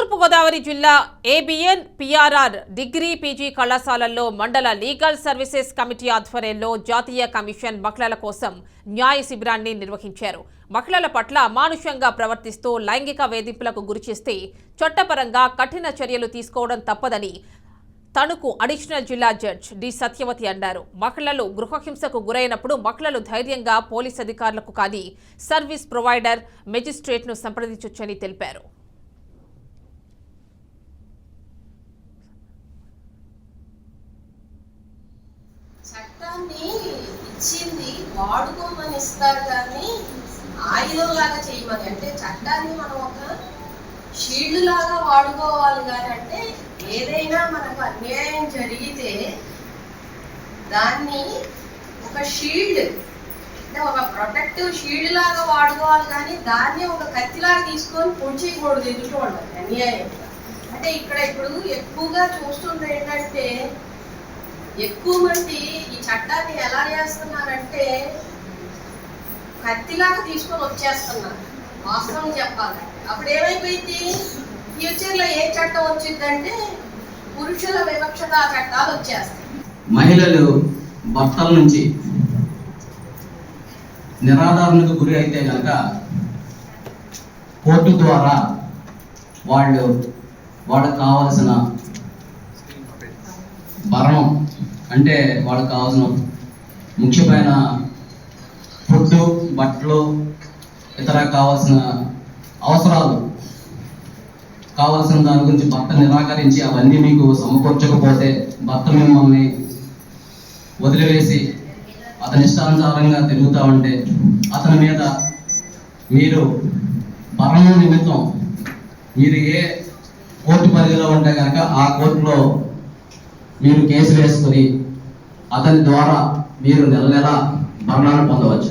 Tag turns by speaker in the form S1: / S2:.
S1: తూర్పుగోదావరి జిల్లా ABN PRR degree PG కళాశాలల్లో మండల లీగల్ సర్వీసెస్ కమిటీ ఆధ్వర్యంలో జాతీయ కమిషన్ మహిళల కోసం న్యాయ శిబిరాన్ని నిర్వహించారు. మహిళల పట్ల అమానుషంగా ప్రవర్తిస్తూ లైంగిక వేధింపులకు గురిచేస్తే చట్టపరంగా కఠిన చర్యలు తీసుకోవడం తప్పదని తణుకు అడిషనల్ జిల్లా జడ్జ్ డి సత్యవతి అన్నారు. మహిళలు గృహహింసకు గురైనప్పుడు మహిళలు ధైర్యంగా పోలీస్ అధికారులకు కానీ సర్వీస్ ప్రొవైడర్ మెజిస్ట్రేట్ను సంప్రదించొచ్చని తెలిపారు.
S2: చట్టాన్ని ఇచ్చింది వాడుకోమని ఇస్తారు కానీ ఆయుధం లాగా చేయమని. అంటే చట్టాన్ని మనం ఒక షీల్డ్ లాగా వాడుకోవాలి కానీ అంటే ఏదైనా మనకు అన్యాయం జరిగితే దాన్ని ఒక షీల్డ్ అంటే ఒక ప్రొటెక్టివ్ షీల్డ్ లాగా వాడుకోవాలి కానీ దాన్ని ఒక కత్తిలాగా తీసుకొని పొడిచేయకూడదు ఎదుర్కోండి అన్యాయంగా అంటే ఇక్కడ ఇప్పుడు ఎక్కువగా చూస్తుంది ఏంటంటే ఎక్కువ మంది ఈ చట్టాన్ని ఎలా చేస్తున్నారంటే కత్తిలాగా తీసుకొని వచ్చేస్తున్నారు. వాస్తవం చెప్పాలి. అప్పుడు ఏమైపోయింది? ఫ్యూచర్లో ఏ చట్టం వచ్చిందంటే పురుషుల వివక్షత చట్టాలు వచ్చేస్తాయి.
S3: మహిళలు భర్తల నుంచి నిరాధారణకు గురి అయితే కనుక కోర్టు ద్వారా వాళ్ళు వాళ్ళకు కావలసిన భరణం అంటే వాళ్ళకి కావాల్సిన ముఖ్యమైన ఫుడ్ బట్టలు ఇతర కావాల్సిన అవసరాలు కావాల్సిన దాని గురించి భర్త నిరాకరించి అవన్నీ మీకు సమకూర్చకపోతే భర్త మిమ్మల్ని వదిలివేసి అతని ఇష్టానుసారంగా తిరుగుతూ ఉంటే అతని మీద మీరు భరణం నిమిత్తం మీరు ఏ కోర్టు పరిధిలో ఉంటే కనుక ఆ కోర్టులో మీరు కేసు వేసుకొని అతని ద్వారా మీరు నెల నెల మరణాలు పొందవచ్చు.